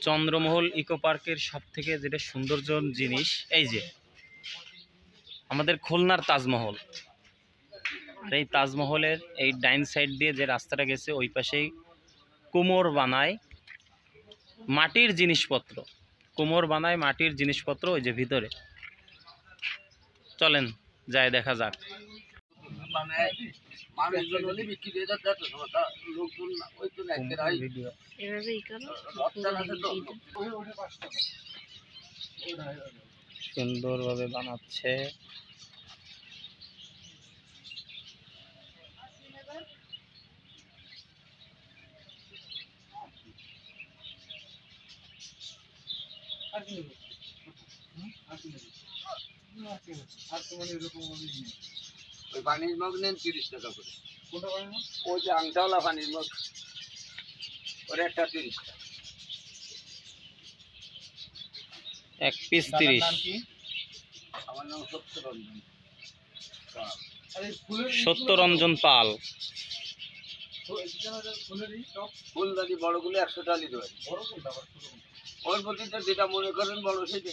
Chandramahal eco পার্কের সব থেকে যেটা সৌন্দর্য জিনিস, এই যে, আমাদের খুলনার তাজমহল। আর এই তাজমহলের এই ডাইন সাইড দিয়ে যে রাস্তাটা গেছে, ওই পাশেই কুমোর বানায় মাটির জিনিসপত্র। কুমোর বানায় মাটির জিনিসপত্র ওই যে ভিতরে। চলেন, যাই দেখা যাক। মানে মানুষজন হলে বিক্রি হয়ে যাচ্ছে এত সময় তা লোকজন ওই তো নাইতে রাই ভিডিও। এভাবেই করো। রপ্তান আছে তো। সুন্দরভাবে বানাচ্ছে। ওই পানির মগ নেন তিরিশ টাকা করে। ওই যে আংটাওয়ালা পানির মগ ওর একটা তিরিশ টাকা। এক পিস তিরিশ। আমার নাম সত্য সত্যরঞ্জন পাল। ফুলদানি বড়গুলো একশো ওর প্রতিটা যেটা মনে করেন বড় সেটা